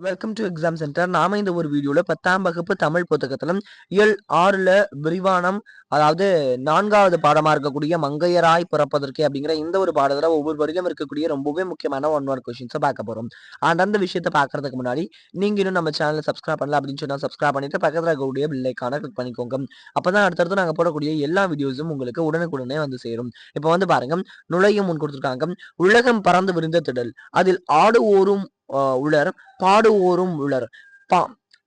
Welcome to exam centre நாம இந்த ஒரு வீடியோவில் பத்தாம் வகுப்பு தமிழ் புத்தகத்தில் இயல் ஆறில் விரிவானம் அதாவது நான்காவது பாடமாக இருக்கக்கூடிய மங்கையராய் பிறப்பதற்கு அப்படிங்கிற இந்த ஒரு பாடத்தில் ஒவ்வொரு வரியிலும் இருக்கக்கூடிய ரொம்பவே முக்கியமான ஒன் ஒன் கொஸ்டின்ஸை பார்க்க போகிறோம் அண்ட் அந்த விஷயத்தை பார்க்கறதுக்கு முன்னாடி நீங்கள் இன்னும் நம்ம சேனலை சப்ஸ்கிரைப் பண்ணல அப்படின்னு சொன்னால் சப்ஸ்கிரைப் பண்ணிட்டு பக்கத்தில் இருக்கக்கூடிய பில்லைக்கான கிளிக் பண்ணிக்கோங்க. அப்போ தான் அடுத்தடுத்து நாங்கள் போடக்கூடிய எல்லா வீடியோஸும் உங்களுக்கு உடனுக்குடனே வந்து சேரும். இப்போ வந்து பாருங்க நுழையும் முன் கொடுத்துருக்காங்க உலகம் பறந்து விருந்த திடல். அதில் ஆடு ஓரும் உளர். பாடுவோரும் உளர். பா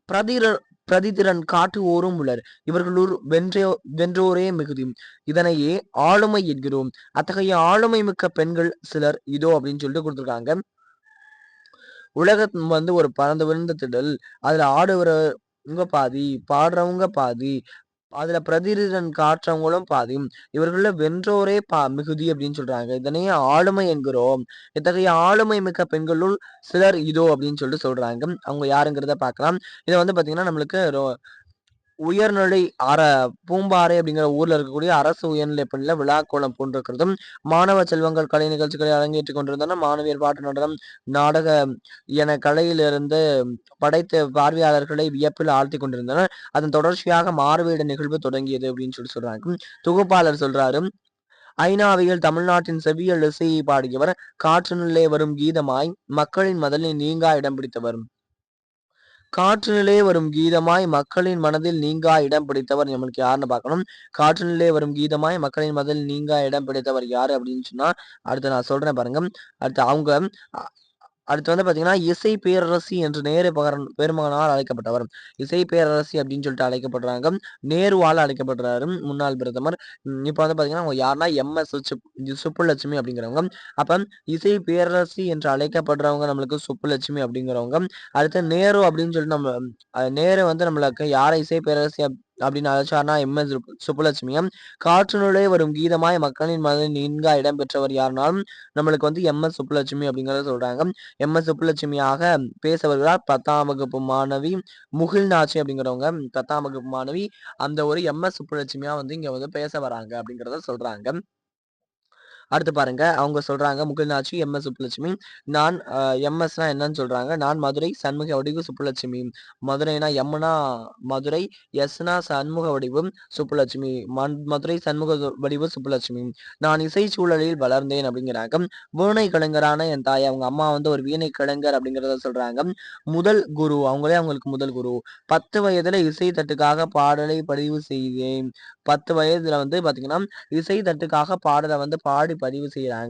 பிரதிர பிரதிதிறன் காட்டுவோரும் உளர். இவர்களுள் வென்றோ வென்றோரே மிகுதி. இதனையே ஆளுமை என்கிறோம். அத்தகைய ஆளுமை மிக்க பெண்கள் சிலர் இதோ அப்படின்னு சொல்லிட்டு கொடுத்துருக்காங்க. உலகம் வந்து ஒரு பறந்து விழுந்த திடல். அதுல ஆடுறவங்க பாதி பாடுறவங்க பாதி அதுல பிரதிரன் காற்றவங்களும் பாதி இவர்கள வென்றோரே பா மிகுதி அப்படின்னு சொல்றாங்க. இதனையே ஆளுமை என்கிறோம். இத்தகைய ஆளுமை மிக்க பெண்களுள் சிலர் இதோ அப்படின்னு சொல்லிட்டு சொல்றாங்க. அவங்க யாருங்கிறத பார்க்கலாம். இதை வந்து பாத்தீங்கன்னா நம்மளுக்கு உயர்நிலை அற பூம்பாறை அப்படிங்கிற ஊர்ல இருக்கக்கூடிய அரசு உயர்நிலை பள்ளியில விழாக்கோலம் போன்றிருக்கிறதும் மாணவ செல்வங்கள் கலை நிகழ்ச்சிகளை அரங்கேற்றிக் கொண்டிருந்தன. மாணவியர் பாட்டு நடனம் நாடக என கலையிலிருந்து படைத்த பார்வையாளர்களை வியப்பில் ஆழ்த்தி கொண்டிருந்தனர். அதன் தொடர்ச்சியாக மாறுவேட நிகழ்வு தொடங்கியது அப்படின்னு சொல்லி சொல்றாங்க. தொகுப்பாளர் சொல்றாரு ஐநாவியல் தமிழ்நாட்டின் செவியல் இசையை பாடியவர் காற்றுநிலே வரும் கீதமாய் மக்களின் மதலில் நீங்கா இடம் பிடித்தவர். காற்றினிலே வரும் கீதமாய் மக்களின் மனதில் நீங்கா இடம் பிடித்தவர் நம்மளுக்கு யாருன்னு பார்க்கணும்? காற்றினிலே வரும் கீதமாய் மக்களின் மனதில் நீங்கா இடம் பிடித்தவர் யாரு அப்படின்னு சொன்னா அடுத்து நான் சொல்றேன் பாருங்க. அடுத்து அவங்க அடுத்து வந்து பார்த்தீங்கன்னா இசை பேரரசி என்று நேரு பகரன் பெருமகனால் அழைக்கப்பட்டவர். இசை பேரரசி அப்படின்னு சொல்லிட்டு அழைக்கப்படுறாங்க. நேருவால் அழைக்கப்படுறாரு முன்னாள் பிரதமர். இப்போ இப்ப வந்து பாத்தீங்கன்னா அவங்க யாருன்னா எம். எஸ். சுப்புலட்சுமி அப்படிங்கிறவங்க. அப்ப இசை பேரரசி என்று அழைக்கப்படுறவங்க நம்மளுக்கு சுப்புலட்சுமி அப்படிங்கிறவங்க. அடுத்து நேரு அப்படின்னு சொல்லிட்டு நம்ம நேரு வந்து நம்மளுக்கு யாரை இசை பேரரசி அப்படின்னு அழைச்சார்னா எம். எஸ். சுப்புலட்சுமியம் காற்றினுடைய வரும் கீதமாய் மக்களின் மனதில் நீங்கா இடம் பெற்றவர் யாருனாலும் நம்மளுக்கு வந்து எம். எஸ். சுப்புலட்சுமி அப்படிங்கிறத சொல்றாங்க. எம். எஸ். சுப்புலட்சுமியாக பேச வருகிறார் பத்தாம் வகுப்பு மாணவி முகில்நாச்சி அப்படிங்கிறவங்க பத்தாம் வகுப்பு மாணவி அந்த ஒரு எம். எஸ். சுப்புலட்சுமியா வந்து இங்க வந்து பேச வராங்க அப்படிங்கிறத சொல்றாங்க. அடுத்து பாருங்க. அவங்க சொல்றாங்க முகில்நாச்சி எம். எஸ். சுப்புலட்சுமி. நான் எம்எஸ்னா என்னன்னு சொல்றாங்க? நான் மதுரை சண்முக வடிவு சுப்புலட்சுமி. மதுரைனா எம்னா மதுரை எஸ்னா சண்முக வடிவு சுப்புலட்சுமி. மதுரை சண்முக வடிவு சுப்புலட்சுமி. நான் இசை சூழலில் வளர்ந்தேன் அப்படிங்கிறாங்க. வீணை கலைஞரான என் தாய். அவங்க அம்மா வந்து ஒரு வீணை கலைஞர் அப்படிங்கிறத சொல்றாங்க. முதல் குரு. அவங்களே அவங்களுக்கு முதல் குரு. பத்து வயதுல இசை தட்டுக்காக பாடலை பதிவு செய்தேன். பத்து வயதுல வந்து பாத்தீங்கன்னா இசை தட்டுக்காக பாடலை வந்து பாடி பதிவு செய்கிறாங்க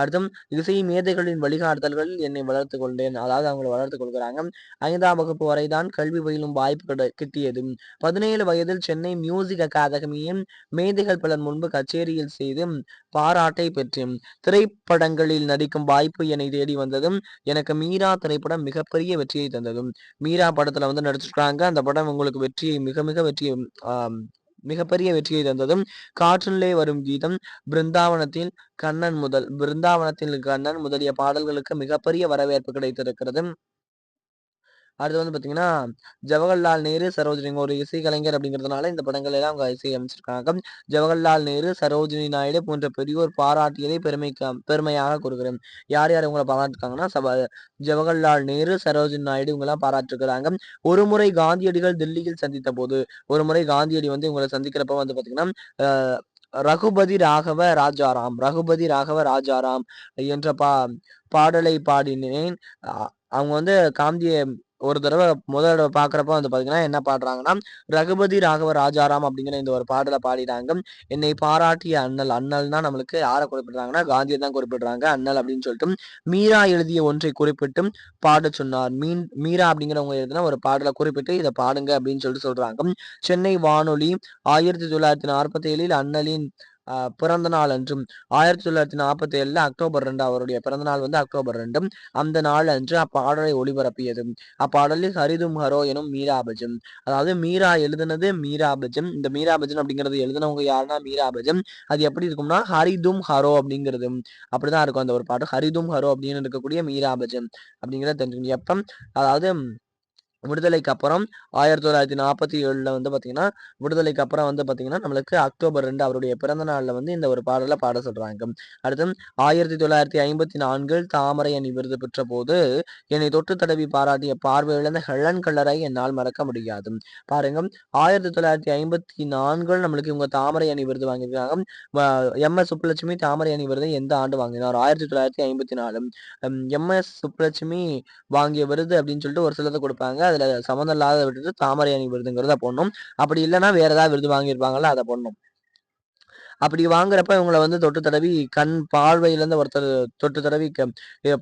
அடுத்தும் இசை மேதைகளின் வழிகாட்டுதல்களில் என்னை வளர்த்து கொண்டேன். அதாவது அவங்களை வளர்த்து கொள்கிறாங்க. ஐந்தாம் வகுப்பு வரைதான் கல்வி பயிலும் வாய்ப்பு கிட்டியது. பதினேழு வயதில் சென்னை மியூசிக் அகாதமியின் மேதைகள் பலர் முன்பு கச்சேரியில் செய்து பாராட்டை பெற்றேன். திரைப்படங்களில் நடிக்கும் வாய்ப்பு என்னை தேடி வந்ததும் எனக்கு மீரா திரைப்படம் மிகப்பெரிய வெற்றியை தந்ததும். மீரா படத்துல வந்து நடிச்சிருக்காங்க. அந்த படம் உங்களுக்கு வெற்றியை மிக மிக வெற்றியை மிகப்பெரிய வெற்றியை தந்ததும் காற்றிலே வரும் கீதம் பிருந்தாவனத்தில் கண்ணன் முதல் பிருந்தாவனத்தில் கண்ணன் முதலிய பாடல்களுக்கு மிகப்பெரிய வரவேற்பு கிடைத்திருக்கிறது அடுத்து வந்து பார்த்தீங்கன்னா ஜவஹர்லால் நேரு சரோஜினி ஒரு இசை கலைஞர் அப்படிங்கிறதுனால இந்த படங்கள் எல்லாம் அவங்க இசை அமைச்சிருக்காங்க. ஜவஹர்லால் நேரு சரோஜினி நாயுடு போன்ற பெரியோர் பாராட்டியதை பெருமைக்கு பெருமையாக கூறுகிறேன். யார் யார் இவங்களை பாராட்டிருக்காங்கன்னா சபா ஜவஹர்லால் நேரு சரோஜினி நாயுடு இவங்கெல்லாம் பாராட்டிருக்கிறாங்க. ஒரு முறை காந்தியடிகள் தில்லியில் சந்தித்த போது ஒரு முறை காந்தியடி வந்து இவங்களை சந்திக்கிறப்ப வந்து பார்த்தீங்கன்னா அஹ், ரகுபதி ராகவ ராஜாராம் ரகுபதி ராகவ ராஜாராம் என்ற பா பாடலை பாடினேன். அவங்க வந்து காந்திய ஒரு தடவை முதல் தடவை பார்க்குறப்ப வந்து பாத்தீங்கன்னா என்ன பாடுறாங்கன்னா ரகுபதி ராகவ ராஜாராம் அப்படிங்கிற இந்த ஒரு பாடலை பாடினாங்க என்னை பாராட்டிய அண்ணல் அண்ணல்னா நம்மளுக்கு யாரை குறிப்பிடுறாங்கன்னா காந்தியை தான் குறிப்பிடுறாங்க அண்ணல் அப்படின்னு சொல்லிட்டு மீரா எழுதிய ஒன்றை குறிப்பிட்டும் பாடச் சொன்னார். மீன் மீரா அப்படிங்கிறவங்க எழுதின ஒரு பாடலை குறிப்பிட்டு இதை பாடுங்க அப்படின்னு சொல்லிட்டு சொல்றாங்க. சென்னை வானொலி ஆயிரத்தி தொள்ளாயிரத்தி நாற்பத்தி ஏழில் அண்ணலின் பிறந்த நாள் அன்றும் ஆயிரத்தி தொள்ளாயிரத்தி நாற்பத்தி ஏழுல அக்டோபர் ரெண்டு அவருடைய பிறந்த நாள் வந்து அக்டோபர் ரெண்டும் அந்த நாள் அன்று அப்பாடலை ஒளிபரப்பியது அப்பாடலில் ஹரிதும் ஹரோ எனும் மீராபஜம் அதாவது மீரா எழுதுனது மீராபஜம் இந்த மீராபஜன் அப்படிங்கிறது எழுதுனவங்க யாருன்னா மீராபஜம் அது எப்படி இருக்கும்னா ஹரிதும் ஹரோ அப்படிங்கிறது அப்படிதான் இருக்கும் அந்த ஒரு பாட்டு ஹரிதும் ஹரோ அப்படின்னு இருக்கக்கூடிய மீராபஜம் அப்படிங்கிறத தெரிஞ்சுக்கணும். எப்ப அதாவது விடுதலைக்கு அப்புறம் ஆயிரத்தி தொள்ளாயிரத்தி நாற்பத்தி ஏழில் வந்து பார்த்தீங்கன்னா விடுதலைக்கு அப்புறம் வந்து பார்த்தீங்கன்னா நம்மளுக்கு அக்டோபர் ரெண்டு அவருடைய பிறந்த நாளில் வந்து இந்த ஒரு பாடலை பாட சொல்கிறாங்க அடுத்து ஆயிரத்தி தொள்ளாயிரத்தி ஐம்பத்தி நான்கில் தாமரை அணி விருது பெற்ற போது என்னை தொட்டு தடவி பாராட்டிய பார்வையிழந்த ஹெலன் கல்லரை என்னால் மறக்க முடியாது. பாருங்க ஆயிரத்தி தொள்ளாயிரத்தி ஐம்பத்தி நான்கில் நம்மளுக்கு இவங்க தாமரை அணி விருது வாங்கியிருக்காங்க. எம் எஸ் சுப்புலட்சுமி தாமரை அணி விருதை எந்த ஆண்டு வாங்கினார்? ஆயிரத்தி தொள்ளாயிரத்தி ஐம்பத்தி நாலு. எம் எஸ் சுப்புலட்சுமி வாங்கிய விருது அப்படின்னு சொல்லிட்டு ஒரு சிலதை கொடுப்பாங்க. அதுல சம்மந்தம் இல்லாத விட்டுட்டு தாமரை அணி விருதுங்கிறத போடணும் அப்படி இல்லைன்னா வேற ஏதாவது விருது வாங்கியிருப்பாங்கல்ல அதை போடணும். அப்படி வாங்குறப்ப இவங்களை வந்து தொட்டு தடவி கண் பார்வையிலேருந்து ஒருத்தர் தொட்டு தடவி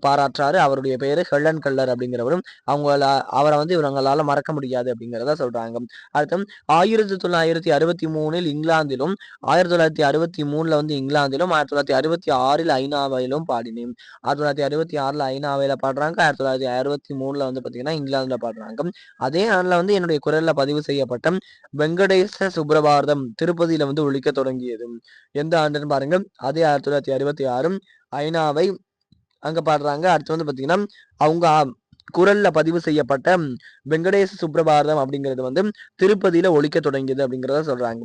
பாராட்டுறாரு. அவருடைய பெயர் ஹெல்லன் கல்லர் அப்படிங்கிறவரும் அவங்கள அவரை வந்து இவங்களால மறக்க முடியாது அப்படிங்கிறத சொல்றாங்க. அடுத்து ஆயிரத்தி தொள்ளாயிரத்தி அறுபத்தி மூணில் இங்கிலாந்திலும் ஆயிரத்தி தொள்ளாயிரத்தி அறுபத்தி மூணுல வந்து இங்கிலாந்திலும் ஆயிரத்தி தொள்ளாயிரத்தி அறுபத்தி ஆறில் ஐநாவையிலும் பாடினேன். ஆயிரத்தி தொள்ளாயிரத்தி அறுபத்தி ஆறுல ஐநாவையில் பாடுறாங்க ஆயிரத்தி தொள்ளாயிரத்தி அறுபத்தி மூணுல வந்து பாத்தீங்கன்னா இங்கிலாந்துல பாடுறாங்க. அதே ஆண்டுல வந்து என்னுடைய குரல்ல பதிவு செய்யப்பட்ட வெங்கடேச சுப்ரபாரதம் திருப்பதியில வந்து ஒழிக்க தொடங்கியது. எந்த ஆண்டுன்னு பாருங்க அதே ஆயிரத்தி தொள்ளாயிரத்தி அறுபத்தி ஆறும் ஐநாவை அங்க பாடுறாங்க. அடுத்து வந்து பாத்தீங்கன்னா அவங்க குரல்ல பதிவு செய்யப்பட்ட வெங்கடேச சுப்ரபாரதம் அப்படிங்கிறது வந்து திருப்பதியில ஒழிக்க தொடங்கியது அப்படிங்கிறத சொல்றாங்க.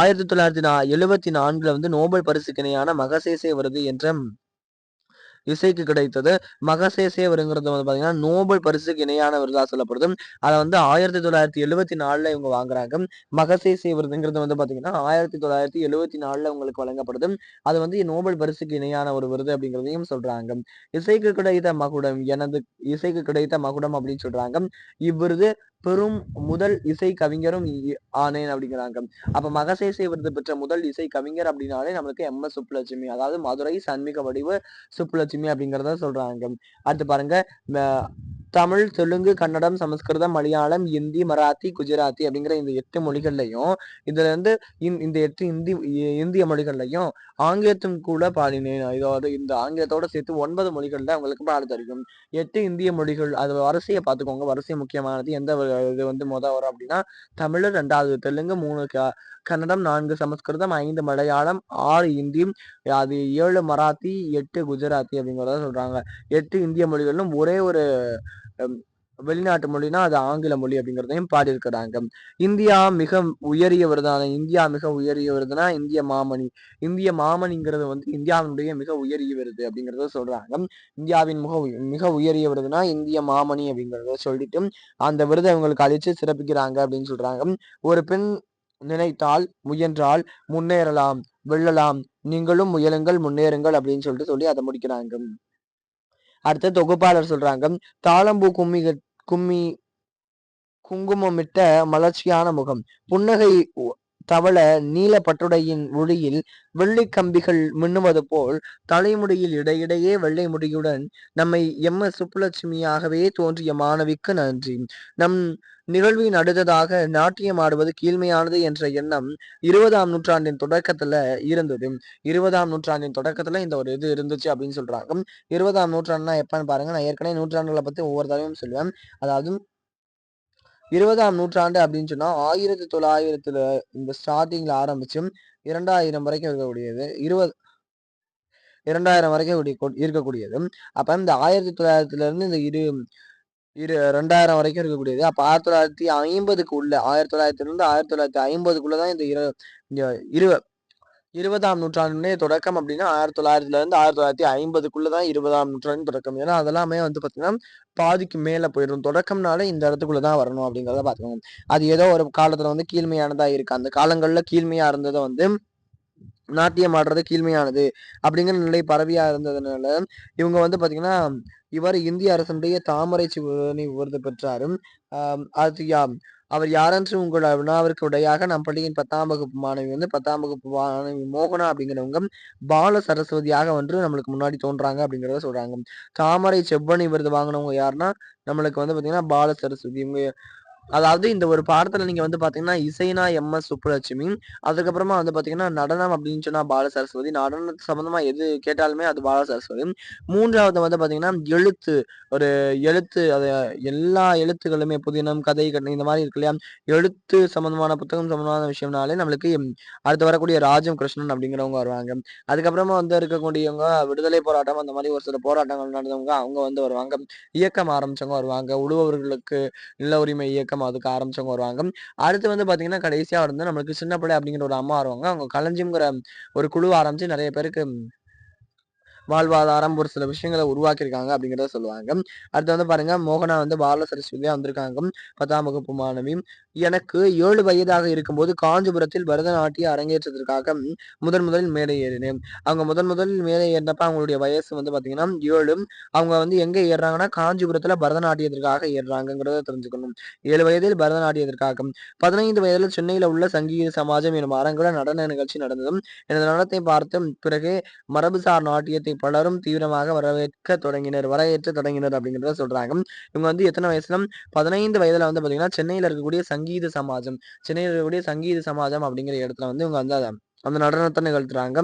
ஆயிரத்தி தொள்ளாயிரத்தி நா எழுபத்தி நான்குல வந்து நோபல் பரிசு கிணையான மகசேசே விருது என்ற இசைக்கு கிடைத்தது மகசேசேவருங்கிறது வந்து பாத்தீங்கன்னா நோபல் பரிசுக்கு இணையான விருதா சொல்லப்படுது. அதை வந்து ஆயிரத்தி தொள்ளாயிரத்தி எழுபத்தி நாலுல இவங்க வாங்குறாங்க. மகசேசே விருதுங்கிறது வந்து பாத்தீங்கன்னா ஆயிரத்தி தொள்ளாயிரத்தி எழுபத்தி நாலுல உங்களுக்கு வழங்கப்படுது. அது வந்து நோபல் பரிசுக்கு இணையான ஒரு விருது அப்படிங்கிறதையும் சொல்றாங்க. இசைக்கு கிடைத்த மகுடம் எனது இசைக்கு கிடைத்த மகுடம் அப்படின்னு சொல்றாங்க. இவ்விருது பெரும் முதல் இசை கவிஞரும் ஆனேன் அப்படிங்கிறாங்க. அப்ப மகசேசை விருது பெற்ற முதல் இசை கவிஞர் அப்படின்னாலே நம்மளுக்கு எம். எஸ். சுப்புலட்சுமி. அதாவது மதுரை சண்மிக வடிவு சுப்புலட்சுமி அப்படிங்கிறத சொல்றாங்க. அடுத்து பாருங்க தமிழ் தெலுங்கு கன்னடம் சமஸ்கிருதம் மலையாளம் இந்தி மராத்தி குஜராத்தி அப்படிங்கிற இந்த எட்டு மொழிகள்லையும் இதுல இருந்து இந்த எட்டு இந்தி இந்திய மொழிகள்லையும் ஆங்கிலத்தும் கூட பாடினேன் இதோட இந்த ஆங்கிலத்தோட சேர்த்து ஒன்பது மொழிகள்ல அவங்களுக்கு பாட தெரியும். எட்டு இந்திய மொழிகள் அது வரிசையை பார்த்துக்கோங்க. வரிசை முக்கியமானது எந்த இது வந்து மொதல் வரும் அப்படின்னா தமிழ் ரெண்டாவது தெலுங்கு மூணு கன்னடம் நான்கு சமஸ்கிருதம் ஐந்து மலையாளம் ஆறு இந்தி அது ஏழு மராத்தி எட்டு குஜராத்தி அப்படிங்கிறத சொல்றாங்க. எட்டு இந்திய மொழிகளும் ஒரே ஒரு வெளிநாட்டு மொழினா அது ஆங்கில மொழி அப்படிங்கிறதையும் பாடியிருக்கிறாங்க. இந்தியா மிக உயரிய விருதான இந்தியா மிக உயரிய விருதுனா இந்திய மாமணி. இந்திய மாமணிங்கிறது வந்து இந்தியாவினுடைய மிக உயரிய விருது அப்படிங்கிறத சொல்றாங்க. இந்தியாவின் மிக மிக உயரிய விருதுனா இந்திய மாமணி அப்படிங்கிறத சொல்லிட்டு அந்த விருதை அவங்களுக்கு அழிச்சு சிறப்பிக்கிறாங்க அப்படின்னு சொல்றாங்க. ஒரு பெண் நினைத்தால் முயன்றால் முன்னேறலாம் வெல்லலாம் நீங்களும் முயலுங்கள் முன்னேறுங்கள் அப்படின்னு சொல்லிட்டு சொல்லி அதை முடிக்கிறாங்க. அடுத்த தொகுப்பாளர் சொல்றாங்க. தாளம்பூ கும்மி கும்மி குங்குமமிட்ட மலர்ச்சியான முகம். புன்னகை தவள நீல பட்டுடையின் ஒளியில் வெள்ளி கம்பிகள் மின்னுவது போல் தலைமுடியில் இடையிடையே வெள்ளை முடியுடன் நம்மை எம். எஸ். சுப்புலட்சுமியாகவே தோன்றிய மாணவிக்கு நன்றி. நம் நிகழ்வின் அடுத்ததாக நாட்டியம் ஆடுவது கீழ்மையானது என்ற எண்ணம் இருபதாம் நூற்றாண்டின் தொடக்கத்துல இருந்தது. இருபதாம் நூற்றாண்டின் தொடக்கத்துல இந்த ஒரு இது இருந்துச்சு அப்படின்னு சொல்றாங்க. இருபதாம் நூற்றாண்டுனா எப்பன்னு பாருங்க நான் ஏற்கனவே நூற்றாண்டுகளை பத்தி ஒவ்வொரு தடவையும் சொல்லுவேன். அதாவது இருபதாம் நூற்றாண்டு அப்படின்னு சொன்னா ஆயிரத்தி தொள்ளாயிரத்துல இந்த ஸ்டார்டிங்ல ஆரம்பிச்சும் இரண்டாயிரம் வரைக்கும் இருக்கக்கூடியது. இருபது இரண்டாயிரம் வரைக்கும் இருக்கக்கூடியது. அப்ப இந்த ஆயிரத்தி தொள்ளாயிரத்துல இருந்து இந்த இரு இரு ரெண்டாயிரம் வரைக்கும் இருக்கக்கூடியது. அப்போ ஆயிரத்தி தொள்ளாயிரத்தி ஐம்பதுக்கு உள்ள ஆயிரத்தி தொள்ளாயிரத்தி இருந்து ஆயிரத்தி தொள்ளாயிரத்தி ஐம்பதுக்குள்ளதான் இந்த இரு இரு இருபதாம் நூற்றாண்டுனே தொடக்கம் அப்படின்னா ஆயிரத்தி தொள்ளாயிரத்துல இருந்து ஆயிரத்தி தொள்ளாயிரத்தி ஐம்பதுக்குள்ளதான் இருபதாம் நூற்றாண்டு தொடக்கம். ஏன்னா அதெல்லாமே வந்து பார்த்தீங்கன்னா பாதிக்கு மேலே போயிடும். தொடக்கம்னால இந்த இடத்துக்குள்ளதான் வரணும் அப்படிங்கிறத பார்த்துக்கணும் அது ஏதோ ஒரு காலத்துல வந்து கீழ்மையானதா இருக்கு. அந்த காலங்கள்ல கீழ்மையா இருந்ததை வந்து நாட்டியம் ஆடுறது கீழ்மையானது அப்படிங்கிற நிலை பரவியா இருந்ததுனால இவங்க வந்து பாத்தீங்கன்னா இவர் இந்திய அரசனுடைய தாமரை சிவனி விருது பெற்றாரு. அது அவர் யாரென்று உங்கள் வினாவிற்கு உடையாக நம் பள்ளியின் பத்தாம் வகுப்பு மாணவி வந்து பத்தாம் வகுப்பு மாணவி மோகனா அப்படிங்கிறவங்க பால சரஸ்வதியாக வந்து நம்மளுக்கு முன்னாடி தோன்றாங்க அப்படிங்கிறத சொல்றாங்க. தாமரை செவ்வணி விருது வாங்கினவங்க யாருன்னா நம்மளுக்கு வந்து பாத்தீங்கன்னா பால சரஸ்வதி இவங்க அதாவது இந்த ஒரு பாடத்துல நீங்க வந்து பாத்தீங்கன்னா இசைனா எம் எஸ் சுப்புலட்சுமி. அதுக்கப்புறமா வந்து பாத்தீங்கன்னா நடனம் அப்படின்னு சொன்னா பால சரஸ்வதி நடனம் சம்பந்தமா எது கேட்டாலுமே அது பால சரஸ்வதி மூன்றாவது வந்து பாத்தீங்கன்னா எழுத்து. ஒரு எழுத்து அது எல்லா எழுத்துக்களுமே புதினம் கதை கட்டணம் இந்த மாதிரி இருக்கு இல்லையா எழுத்து சம்பந்தமான புத்தகம் சம்பந்தமான விஷயம்னாலே நம்மளுக்கு அடுத்து வரக்கூடிய ராஜம் கிருஷ்ணன் அப்படிங்கிறவங்க வருவாங்க. அதுக்கப்புறமா வந்து இருக்கக்கூடியவங்க விடுதலை போராட்டம் அந்த மாதிரி ஒரு சில போராட்டங்கள் நடந்தவங்க அவங்க வந்து வருவாங்க. இயக்கம் ஆரம்பிச்சவங்க வருவாங்க. உழுவவர்களுக்கு நில உரிமை இயக்கம் அதுக்கு ஆரம்பிச்சவங்க வருவாங்க. அடுத்து வந்து பாத்தீங்கன்னா கடைசியா வந்து நம்மளுக்கு சின்ன பிள்ளை அப்படிங்கிற ஒரு அம்மா வருவாங்க. அவங்க களஞ்சிங்கிற ஒரு குழு ஆரம்பிச்சு நிறைய பேருக்கு வாழ்வாதாரம் ஒரு சில விஷயங்களை உருவாக்கியிருக்காங்க அப்படிங்கிறத சொல்லுவாங்க. அடுத்து வந்து பாருங்க மோகனா வந்து பால சரஸ்வதியா வந்திருக்காங்க. பத்தாம் வகுப்பு மாணவி. எனக்கு ஏழு வயதாக இருக்கும்போது காஞ்சிபுரத்தில் பரதநாட்டிய அரங்கேற்றத்திற்காக முதன் முதலில் மேலே ஏறினேன். அவங்க முதன் முதலில் மேலே ஏறினப்ப அவங்களுடைய வயசு வந்து பாத்தீங்கன்னா ஏழு. அவங்க வந்து எங்க ஏறுறாங்கன்னா காஞ்சிபுரத்துல பரதநாட்டியத்திற்காக ஏறுறாங்கிறத தெரிஞ்சுக்கணும். ஏழு வயதில் பரதநாட்டியத்திற்காக. பதினைந்து வயதில் சென்னையில உள்ள சங்கீத சமாஜம் எனும் அரங்குல நடன நிகழ்ச்சி நடந்ததும் எனது நடனத்தை பார்த்து பிறகு மரபுசார் நாட்டியத்தை பலரும் தீவிரமாக வரவேற்க தொடங்கினர் வரவேற்ற தொடங்கினர் அப்படிங்கிறத சொல்றாங்க. இவங்க வந்து எத்தனை வயசுல பதினைந்து வயதுல வந்து பாத்தீங்கன்னா சென்னையில இருக்கக்கூடிய சங்கீத சமாஜம் சென்னையில் இருக்கக்கூடிய சங்கீத சமாஜம் அப்படிங்கிற இடத்துல வந்து இவங்க வந்து அந்த நடனத்தை நிகழ்த்துறாங்க.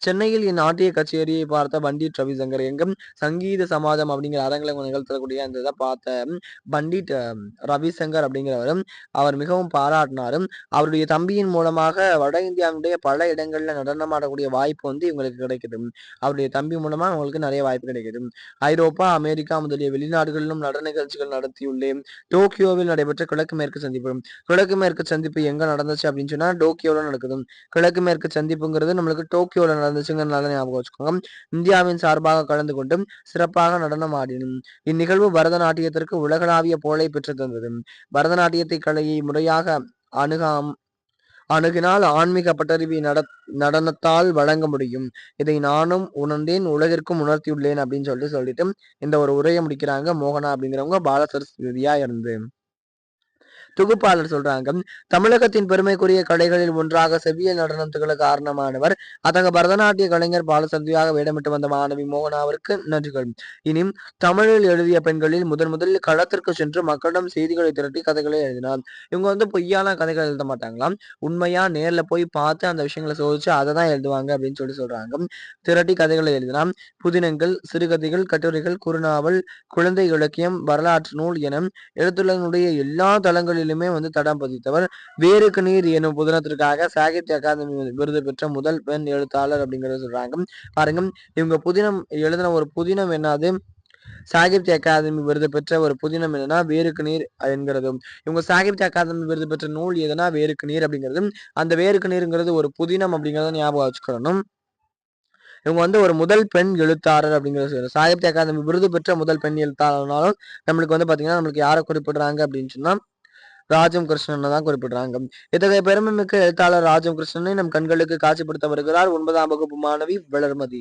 சென்னையில் இந்நாட்டிய கச்சேரியை பார்த்த பண்டிட் ரவிசங்கர் எங்கும் சங்கீத சமாஜம் அப்படிங்கிற அரங்கலை நிகழ்த்தக்கூடிய அந்த இதை பார்த்த பண்டிட் ரவிசங்கர் அப்படிங்கிறவரும் அவர் மிகவும் பாராட்டினாரும். அவருடைய தம்பியின் மூலமாக வட இந்தியாவுடைய பல இடங்கள்ல நடனமாடக்கூடிய வாய்ப்பு வந்து இவங்களுக்கு கிடைக்குது. அவருடைய தம்பி மூலமா அவங்களுக்கு நிறைய வாய்ப்பு கிடைக்குது. ஐரோப்பா அமெரிக்கா முதலிய வெளிநாடுகளிலும் நடன நிகழ்ச்சிகள் நடத்தியுள்ளேன் டோக்கியோவில் நடைபெற்ற கிழக்கு மேற்கு சந்திப்பு. கிழக்கு மேற்கு சந்திப்பு எங்க நடந்துச்சு அப்படின்னு சொன்னா டோக்கியோவில் நடக்குது. கிழக்கு மேற்கு சந்திப்புங்கிறது நம்மளுக்கு டோக்கியோவில் நடந்துச்சுங்கிறனால ஞாபகம் வச்சுக்கோங்க. இந்தியாவின் சார்பாக கலந்து கொண்டு சிறப்பாக நடனம் ஆடினும் இந்நிகழ்வு பரதநாட்டியத்திற்கு உலகளாவிய புகழை பெற்று தந்தது. பரதநாட்டியத்தை கலையை முறையாக அணுகாம் அணுகினால் ஆன்மீக பட்டறிவை நட நடனத்தால் வழங்க முடியும். இதை நானும் உணர்ந்தேன் உலகிற்கும் உணர்த்தியுள்ளேன் அப்படின்னு சொல்லிட்டு சொல்லிட்டு இந்த ஒரு உரையை முடிக்கிறாங்க மோகனா அப்படிங்கிறவங்க. பாலசரஸ்வதியா இருந்து. தொகுப்பாளர் சொல்றாங்க. தமிழகத்தின் பெருமைக்குரிய கலைகளில் ஒன்றாக செவ்வியல் நடனம் திகழ காரணமானவர். அத்தகைய பரதநாட்டிய கலைஞர் பாலசந்தியாக வேடமிட்டு வந்த மாணவி மோகனா அவருக்கு நன்றிகள். இனி தமிழில் எழுதிய பெண்களில் முதன் முதலில் களத்திற்கு சென்று மக்களிடம் செய்திகளை திரட்டி கதைகளை எழுதினார். இவங்க வந்து பொய்யான கதைகள் எழுத மாட்டாங்களாம் உண்மையா? நேர்ல போய் பார்த்து அந்த விஷயங்களை சோதிச்சு அதை தான் எழுதுவாங்க அப்படின்னு சொல்லி சொல்றாங்க. திரட்டி கதைகளை எழுதினா புதினங்கள் சிறுகதைகள் கட்டுரைகள் குறுநாவல் குழந்தை இலக்கியம் வரலாற்று நூல் என எழுத்துள்ளனுடைய எல்லா தளங்களில் நூலிலுமே வந்து தடம் பதித்தவர். வேருக்கு நீர் எனும் புதினத்திற்காக சாகித்ய அகாதமி விருது பெற்ற முதல் பெண் எழுத்தாளர் அப்படிங்கறத சொல்றாங்க. பாருங்க இவங்க புதினம் எழுதின ஒரு புதினம் என்னது? சாகித்ய அகாதமி விருது பெற்ற ஒரு புதினம் என்னன்னா வேருக்கு நீர் என்கிறது இவங்க சாகித்ய அகாதமி விருது பெற்ற நூல் எதுனா வேருக்கு நீர் அப்படிங்கிறது அந்த வேருக்கு நீருங்கிறது ஒரு புதினம் அப்படிங்கறத ஞாபகம் வச்சுக்கணும். இவங்க வந்து ஒரு முதல் பெண் எழுத்தாளர் அப்படிங்கிறது சாகித்ய அகாதமி விருது பெற்ற முதல் பெண் எழுத்தாளர்னாலும் நம்மளுக்கு வந்து பாத்தீங்கன்னா நம்மளுக்கு யாரை குறிப்பிடுறாங்க அப்படின்னு சொன்னா ராஜம் கிருஷ்ணன் தான் குறிப்பிடுறாங்க. இத்தகைய பெருமைமிக்க எழுத்தாளர் ராஜம் கிருஷ்ணனை நம் கண்களுக்கு காட்சிப்படுத்த வருகிறார் ஒன்பதாம் வகுப்பு மாணவி வளர்மதி.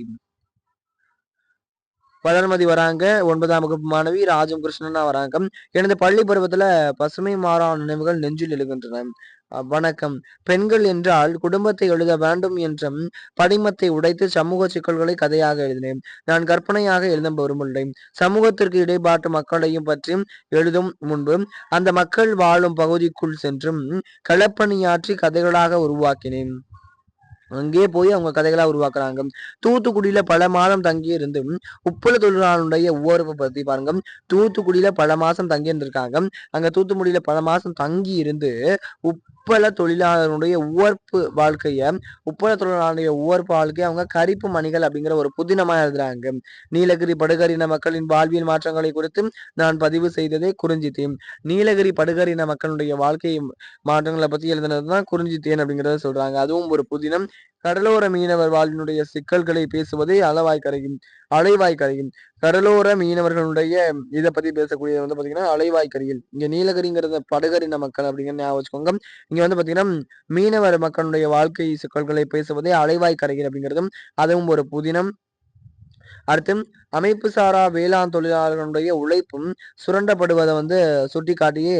பதன்மதி வராங்க. ஒன்பதாம் வகுப்பு மாணவி ராஜம் கிருஷ்ணனா வராங்க. எனது பள்ளி பருவத்துல பசுமை மாறான நினைவுகள் நெஞ்சில் எழுகின்றன. வணக்கம். பெண்கள் என்றால் குடும்பத்தை எழுத வேண்டும் என்றும் படிமத்தை உடைத்து சமூக சிக்கல்களை கதையாக எழுதினேன். நான் கற்பனையாக எழுத விரும்பவில்லை சமூகத்திற்கு இடைப்பாட்டு மக்களையும் பற்றி எழுதும் முன்பு அந்த மக்கள் வாழும் பகுதிக்குள் சென்றும் களப்பணியாற்றி கதைகளாக உருவாக்கினேன். அங்கே போய் அவங்க கதைகளா உருவாக்குறாங்க. தூத்துக்குடியில பல மாதம் தங்கி இருந்து உப்புல தொழிலாளருடைய உணர்வை பத்தி பாருங்க. தூத்துக்குடியில பல மாசம் தங்கி இருந்திருக்காங்க அங்க தூத்துக்குடியில பல மாசம் தங்கி இருந்து உப் உப்பள தொழிலாளர்களுடைய உவர்ப்பு வாழ்க்கையை உப்பள தொழிலாளருடைய உவர்ப்பு வாழ்க்கையை அவங்க கரிப்பு மணிகள் அப்படிங்கிற ஒரு புதினமா எழுதுறாங்க. நீலகிரி படுகரின மக்களின் வாழ்வியல் மாற்றங்களை குறித்து நான் பதிவு செய்ததே குறிஞ்சித்தேன். நீலகிரி படுகரின மக்களுடைய வாழ்க்கை மாற்றங்களை பத்தி எழுதுனதுதான் குறிஞ்சித்தேன் அப்படிங்கிறத சொல்றாங்க. அதுவும் ஒரு புதினம். கடலோர மீனவர் வாழ்வினுடைய சிக்கல்களை பேசுவதே அளவாய் கரையும் அலைவாய் கரையும் கடலோர மீனவர்களுடைய இதை பத்தி பேசக்கூடிய வந்து பாத்தீங்கன்னா அலைவாய் கரையில் இங்க நீலகிரிங்கிறத படுகரின மக்கள் அப்படிங்கிற ஞாபகம் வச்சுக்கோங்க. இங்க வந்து பாத்தீங்கன்னா மீனவர் மக்களுடைய வாழ்க்கை சிக்கல்களை பேசுவதே அலைவாய் கரையில் அப்படிங்கிறதும் அதுவும் ஒரு புதினம். அடுத்து அமைப்பு சாரா வேளாண் தொழிலாளர்களுடைய உழைப்பும் சுரண்டப்படுவதை வந்து சுட்டிக்காட்டியே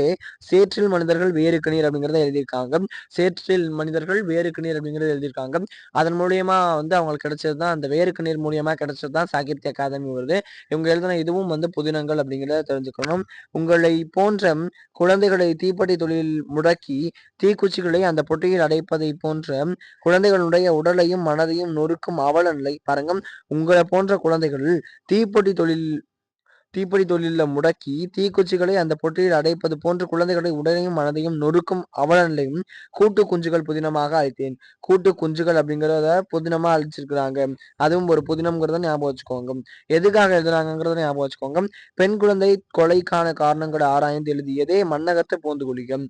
சேற்றில் மனிதர்கள் வேறு கணீர் அப்படிங்கிறத எழுதியிருக்காங்க. சேற்றில் மனிதர்கள் வேறு நீர் அப்படிங்கிறத எழுதியிருக்காங்க. அதன் மூலியமா வந்து அவங்களுக்கு கிடைச்சது தான் அந்த வேறு நீர் மூலியமா கிடைச்சது தான் சாகித்ய அகாதமி வருது. இவங்க எழுதின இதுவும் வந்து புதினங்கள் அப்படிங்கிறத தெரிஞ்சுக்கணும். உங்களை போன்ற குழந்தைகளை தீப்பெட்டி தொழில் முடக்கி தீக்குச்சிகளை அந்த பொட்டியில் அடைப்பதை போன்ற குழந்தைகளுடைய உடலையும் மனதையும் நொறுக்கும் அவல நிலை பாருங்க. உங்களை போன்ற குழந்தைகள் தீப்பொட்டி தொழில் தீப்பொறி தொழிலில் முடக்கி தீக்குச்சிகளை அந்த பொட்டியில் அடைப்பது போன்ற குழந்தைகளை உடலையும் மனதையும் நொறுக்கும் அவலநிலையும் கூட்டு குஞ்சுகள் புதினமாக அழைத்தேன். கூட்டு குஞ்சுகள் அப்படிங்கிறத புதினமா அழிச்சிருக்கிறாங்க. அதுவும் ஒரு புதினம்ங்கிறத ஞாபகம் வச்சுக்கோங்க. எதுக்காக எழுதுறாங்கிறத ஞாபகம் வச்சுக்கோங்க. பெண் குழந்தை கொலைக்கான காரணங்களை ஆராய்ந்து எழுதியதே மன்னகத்தை பூந்துகுலிகம்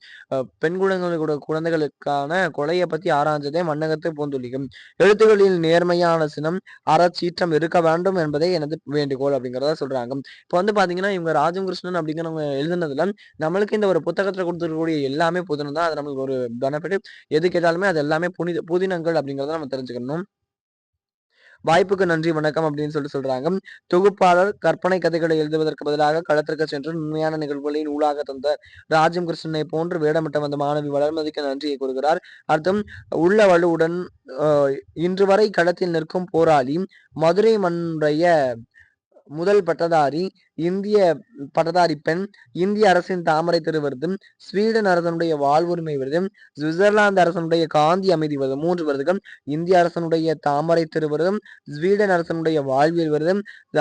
பெண் குழந்தைகளோட குழந்தைகளுக்கான கொலையை பத்தி ஆராய்ஞ்சதே மன்னகத்தை பூந்துலிகம் எழுத்துக்களில் நேர்மையான சினம் அறச்சீற்றம் இருக்க வேண்டும் என்பதே எனது வேண்டுகோள் அப்படிங்கிறத சொல்றாங்க. இப்போ வந்து பார்த்தீங்கன்னா இவங்க ராஜம் கிருஷ்ணன் அப்படிங்கிறவங்க எழுதுனதுல நம்மளுக்கு இந்த ஒரு புத்தகத்தில் கொடுத்துருக்கக்கூடிய எல்லாமே புதினம் தான். அது நம்மளுக்கு ஒரு பெனிஃபிட் எது கேட்டாலுமே அது எல்லாமே புனித புதினங்கள் அப்படிங்கிறத நம்ம தெரிஞ்சுக்கணும். வாய்ப்புக்கு நன்றி வணக்கம் அப்படின்னு சொல்லிட்டு சொல்றாங்க. தொகுப்பாளர் கற்பனை கதைகளை எழுதுவதற்கு பதிலாக களத்திற்கு சென்று உண்மையான நிகழ்வுகளின் ஊடாக தந்த ராஜம் கிருஷ்ணனை போன்று வேடமிட்ட வந்த மாணவி வளர்மதிக்கு நன்றியை கூறுகிறார். அர்த்தம் உள்ள வலுவுடன் இன்று வரை களத்தில் நிற்கும் போராளி மதுரை மன்றைய முதல் பட்டதாரி இந்திய பட்டதாரி பெண் இந்திய அரசின் தாமரை திருவிருது ஸ்வீடன் அரசனுடைய வாழ்வுரிமை விருது சுவிட்சர்லாந்து அரசனுடைய காந்தி அமைதி விருது மூன்று விருதுகள் இந்திய அரசனுடைய தாமரை திருவிருது ஸ்வீடன் அரசனுடைய வாழ்வியல் விருது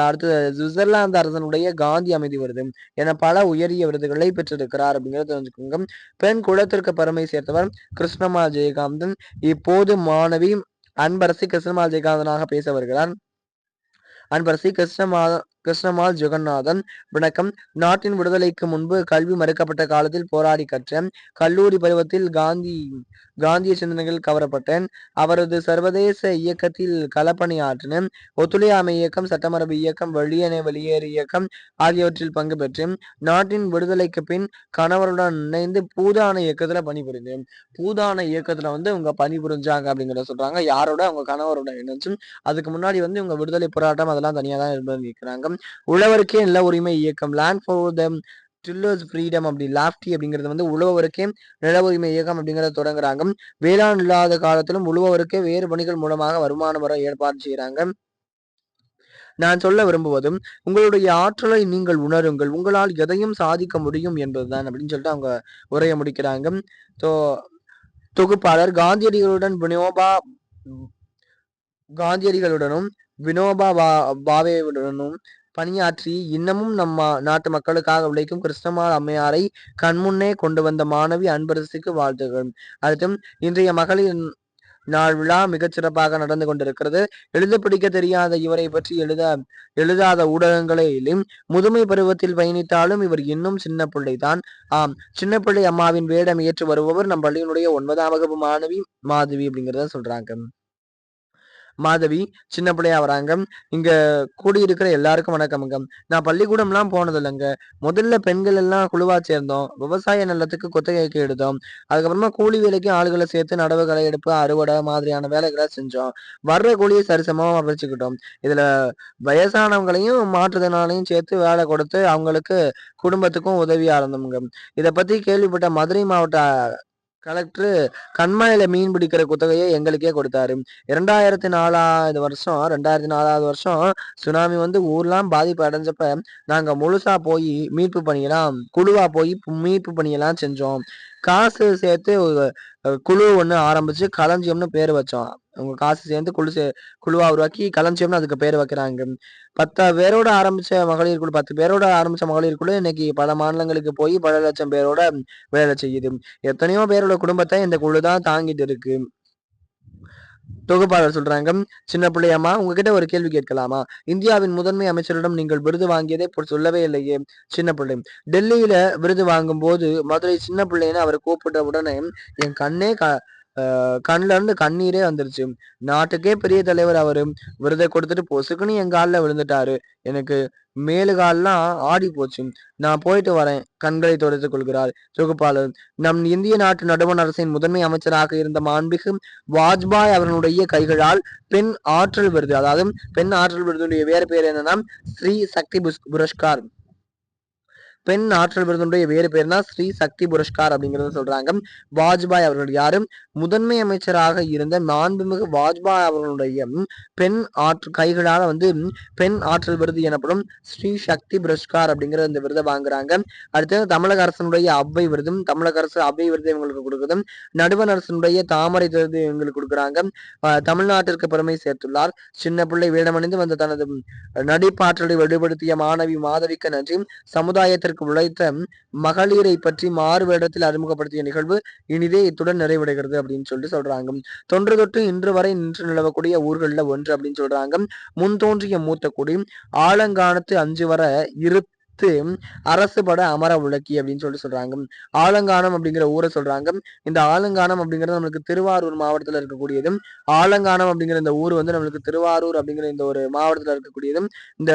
அடுத்து சுவிட்சர்லாந்து அரசனுடைய காந்தி அமைதி விருது என பல உயரிய விருதுகளை பெற்றிருக்கிறார் அப்படிங்கிறத தெரிஞ்சுக்கோங்க. பெண் குலத்திற்கு பெருமை சேர்த்தவர் கிருஷ்ணமா ஜெயகாந்தன். இப்போது மாணவி அன்பரசி கிருஷ்ணமா ஜெயகாந்தனாக பேச வருகிறார். அன்பரசி கிருஷ்ண மாதம் கிருஷ்ணமால் ஜெகநாதன் வணக்கம் நாட்டின் விடுதலைக்கு முன்பு கல்வி மறுக்கப்பட்ட காலத்தில் போராடி கற்றேன். கல்லூரி பருவத்தில் காந்தி காந்திய சிந்தனைகள் கவரப்பட்டேன். அவரது சர்வதேச இயக்கத்தில் களப்பணியாற்றினேன். ஒத்துழையாமை இயக்கம் சட்டமரபு இயக்கம் வெளியேன வெளியேறு இயக்கம் ஆகியவற்றில் பங்கு பெற்றேன். நாட்டின் விடுதலைக்கு பின் கணவருடன் இணைந்து பூதான இயக்கத்துல பணிபுரிந்தேன். பூதான இயக்கத்துல வந்து இவங்க பணிபுரிஞ்சாங்க அப்படிங்கிறத சொல்றாங்க. யாரோட? அவங்க கணவரோட இணைச்சும் அதுக்கு முன்னாடி வந்து இவங்க விடுதலை போராட்டம் அதெல்லாம் தனியா தான் நிற்கிறாங்க இயக்கம் உழவருக்கே நில உரிமை இயக்கம் land for the tillers freedom அப்படி லாஃப்டி அப்படிங்கிறது வந்து உழவருக்கே நில உரிமை இயக்கம் அப்படிங்கிறத தொடங்குறாங்க. வேளாண் இல்லாத காலத்திலும் உழுவருக்கே வேறு பணிகள் மூலமாக வருமானம் வர ஏற்பாடு செய்கிறாங்க நான் சொல்ல விரும்புவதும் உங்களுடைய ஆற்றலை நீங்கள் உணருங்கள் உங்களால் எதையும் சாதிக்க முடியும் என்பதுதான் அப்படின்னு சொல்லிட்டு அவங்க உரையை முடிக்கிறாங்க. ஸோ தொகுப்பாளர் காந்தியடிகளுடன் வினோபா காந்தியடிகளுடனும் வினோபா பா பாவேவுடனும் பணியாற்றி இன்னமும் நம்ம நாட்டு மக்களுக்காக உழைக்கும் கிருஷ்ணமால் அம்மையாரை கண்முன்னே கொண்டு வந்த மாணவி அன்பரசுக்கு வாழ்த்துகள். அடுத்தும் இன்றைய மகளிர் நாள் விழா மிகச்சிறப்பாக நடந்து கொண்டிருக்கிறது. எழுத பிடிக்க தெரியாத இவரை பற்றி எழுத எழுதாத ஊடகங்களிலும் முதுமை பருவத்தில் பயணித்தாலும் இவர் இன்னும் சின்ன பிள்ளைதான். ஆம் சின்ன பிள்ளை அம்மாவின் வேடம் ஏற்று வருபவர் நம் பள்ளியினுடைய ஒன்பதாம் வகுப்பு மாணவி மாதவி அப்படிங்கிறத சொல்றாங்க. மாதவி சின்ன பிள்ளையா வராங்க. இங்க கூடியிருக்கிற எல்லாருக்கும் வணக்கமுங்க நான் பள்ளிக்கூடம்லாம் போனது இல்லைங்க முதல்ல பெண்கள் எல்லாம் குழுவா சேர்ந்தோம். விவசாய நிலத்துக்கு குத்தகைக்கு எடுத்தோம். அதுக்கப்புறமா கூலி வேலைக்கு ஆளுகளை சேர்த்து நடவு களை எடுப்பு அறுவடை மாதிரியான வேலைகளை செஞ்சோம். வர்ற கூலியை சரிசமமா பிரிச்சுக்கிட்டோம் இதுல வயசானவங்களையும் மாற்றுத்திறனாலையும் சேர்த்து வேலை கொடுத்து அவங்களுக்கு குடும்பத்துக்கும் உதவியா இருந்தோம்ங்க. இதை பத்தி கேள்விப்பட்ட மதுரை மாவட்ட கலெக்டர் கண்மாயில மீன் பிடிக்கிற குத்தகையை எங்களுக்கே கொடுத்தாரு. இரண்டாயிரத்தி நாலாவது வருஷம் ரெண்டாயிரத்தி நாலாவது வருஷம் சுனாமி வந்து ஊர்லாம் பாதிப்பு அடைஞ்சப்ப நாங்க முழுசா போய் மீட்பு பணியெல்லாம் குழுவா போய் மீட்பு பணியெல்லாம் செஞ்சோம். காசு சேர்த்து குழு ஒன்று ஆரம்பிச்சு களஞ்சியம்னு பேர் வச்சோம். அவங்க காசு சேர்ந்து குழு சே குழுவா உருவாக்கி களஞ்சியம்னு அதுக்கு பேர் வைக்கிறாங்க. பத்து பேரோட ஆரம்பிச்ச மகளிர் குழு பத்து பேரோட ஆரம்பிச்ச மகளிர் குழு இன்னைக்கு பல மாநிலங்களுக்கு போய் பல லட்சம் பேரோட வேலை செய்யுது. எத்தனையோ பேரோட குடும்பத்தை இந்த குழு தான் தாங்கிட்டு இருக்கு. தொகுப்பாளர் சொல்றாங்க சின்ன பிள்ளையம்மா உங்ககிட்ட ஒரு கேள்வி கேட்கலாமா? இந்தியாவின் முதன்மை அமைச்சரிடம் நீங்கள் விருது வாங்கியதை சொல்லவே இல்லையே சின்ன பிள்ளை. டெல்லியில விருது வாங்கும் போது மதுரை சின்ன பிள்ளைன்னு அவர் கூப்பிட்ட உடனே என் கண்ணே க கண்ணுல இருந்து கண்ணீரே வந்துருச்சு. நாட்டுக்கே பெரிய தலைவர் அவரு. விருதை கொடுத்துட்டு பொசுக்குன்னு என் காலில் விழுந்துட்டாரு. எனக்கு மேலுகால்லாம் ஆடி போச்சு. நான் போயிட்டு வரேன். கண்களை துடைத்துக் கொள்கிறார். தொகுப்பாளர் நம் இந்திய நாட்டு நடுவண் அரசின் முதன்மை அமைச்சராக இருந்த மாண்பிகு வாஜ்பாய் அவர்களுடைய கைகளால் பெண் ஆற்றல் விருது அதாவது பெண் ஆற்றல் விருதுடைய வேறு பேர் என்னன்னா ஸ்ரீ சக்தி புஷ்- புரஷ்கார் பெண் ஆற்றல் விருதுடைய வேறு பேர்னா ஸ்ரீ சக்தி புரஸ்கார் அப்படிங்கிறத சொல்றாங்க. வாஜ்பாய் அவர்கள் யாரு? முதன்மை அமைச்சராக இருந்த மாண்புமிகு வாஜ்பாய் அவர்களுடைய பெண் ஆற்று கைகளால் வந்து பெண் ஆற்றல் விருது எனப்படும் ஸ்ரீ சக்தி புரஸ்கார் அப்படிங்கிற இந்த விருதை வாங்குறாங்க. அடுத்தது தமிழக அரசனுடைய அவ்வை விருதும் தமிழக அரசு அவ்வை விருது இவங்களுக்கு கொடுக்குது. நடுவண் அரசனுடைய தாமரை விருது இவங்களுக்கு கொடுக்குறாங்க. தமிழ்நாட்டிற்கு பெருமை சேர்த்துள்ளார். சின்ன பிள்ளை வேடமணிந்து வந்த தனது நடிப்பாற்றலை வெளிப்படுத்திய மாணவி மாதவிக்கு நன்றி. சமுதாயத்திற்கு உழைத்த மகளிரை பற்றி மாறு வேடத்தில் அறிமுகப்படுத்திய நிகழ்வு இனிதே இத்துடன் நிறைவடைகிறது அப்படின்னு சொல்லிட்டு சொல்றாங்க. தொன்று தொட்டு இன்று வரை நின்று நிலவக்கூடிய ஊர்களில் ஒன்று அப்படின்னு சொல்றாங்க. முன் தோன்றிய மூத்த குடி ஆலங்கானத்து அஞ்சு வர இரு அரசு பட அமர உலக்கி அப்படின்னு சொல்லிட்டு சொல்றாங்க. ஆலங்கானம் அப்படிங்கிற ஊரை சொல்றாங்க. இந்த ஆலங்கானம் அப்படிங்கிறது நம்மளுக்கு திருவாரூர் மாவட்டத்துல இருக்கக்கூடியது ஆலங்கானம் அப்படிங்கிற இந்த ஊர் வந்து நம்மளுக்கு திருவாரூர் அப்படிங்கிற இந்த ஒரு மாவட்டத்துல இருக்கக்கூடியது இந்த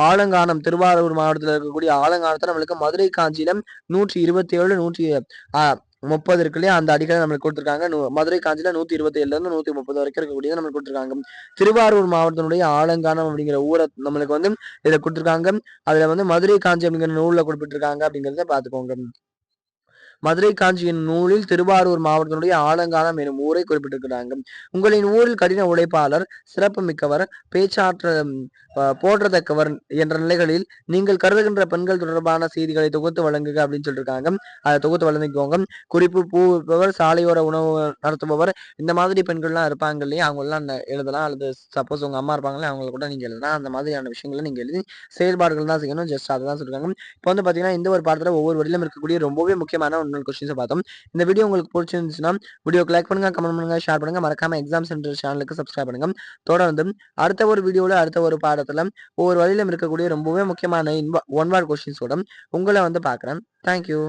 ஆலங்கானம் திருவாரூர் மாவட்டத்தில் இருக்கக்கூடிய ஆலங்கானத்தை நம்மளுக்கு மதுரை காஞ்சியில நூற்றி இருபத்தி ஏழு நூற்றி ஆஹ் முப்பது இருக்கு இல்லையா? அந்த அடிக்கலை நம்மளுக்கு கொடுத்துருக்காங்க. நூ- மதுரை காஞ்சியில் நூத்தி இருபத்தி ஏழுல இருந்து நூத்தி முப்பது வரைக்கும் இருக்கக்கூடியது நம்மளுக்கு கொடுத்துருக்காங்க. திருவாரூர் மாவட்டத்தினுடைய ஆலங்கானம் அப்படிங்கிற ஊரை நம்மளுக்கு வந்து இதில் கொடுத்துருக்காங்க. அதுல வந்து மதுரை காஞ்சி அப்படிங்கிற நூல்ல குறிப்பிட்டிருக்காங்க அப்படிங்கிறத பாத்துக்கோங்க மதுரை காஞ்சியின் நூலில் திருவாரூர் மாவட்டத்தினுடைய ஆலங்கானம் எனும் ஊரை குறிப்பிட்டிருக்கிறாங்க. உங்களின் ஊரில் கடின உழைப்பாளர் சிறப்பு மிக்கவர் பேச்சாற்ற போற்றத்தக்கவர் என்ற நிலைகளில் நீங்கள் கருதுகின்ற பெண்கள் தொடர்பான செய்திகளை தொகுத்து வழங்குக அப்படின்னு சொல்லியிருக்காங்க அதை தொகுத்து வழங்கிக்கோங்க. குறிப்பு பூ விற்பவர் சாலையோர உணவு நடத்துபவர் இந்த மாதிரி பெண்கள்லாம் இருப்பாங்க இல்லையா? அவங்கெல்லாம் எழுதலாம். அல்லது சப்போஸ் உங்க அம்மா இருப்பாங்களே அவங்களை கூட நீங்க எழுதலாம். அந்த மாதிரியான விஷயங்களை நீங்க எழுதி செயல்பாடுகள் தான் செய்யணும். ஜஸ்ட் அதை தான் சொல்லிருக்காங்க. இப்போ வந்து பாத்தீங்கன்னா இந்த ஒரு பாடத்துல ஒவ்வொரு வரியிலும் இருக்கக்கூடிய ரொம்பவே முக்கியமான ஒன்று கொஸ்டின்ஸை பார்த்தோம். இந்த வீடியோ உங்களுக்கு பிடிச்சிருந்துச்சுன்னா வீடியோ லைக் பண்ணுங்க கமெண்ட் பண்ணுங்க ஷேர் பண்ணுங்க. மறக்காம எக்ஸாம் சென்டர் சேனலுக்கு சப்ஸ்கிரைப் பண்ணுங்க. தொடர்ந்து அடுத்த ஒரு வீடியோவில் அடுத்த ஒரு பாடத்துல ஒவ்வொரு வழியிலும் இருக்கக்கூடிய ரொம்பவே முக்கியமான ஒன் வேர்ட் கொஸ்டின்ஸோட உங்களை வந்து பார்க்குறேன். தேங்க்யூ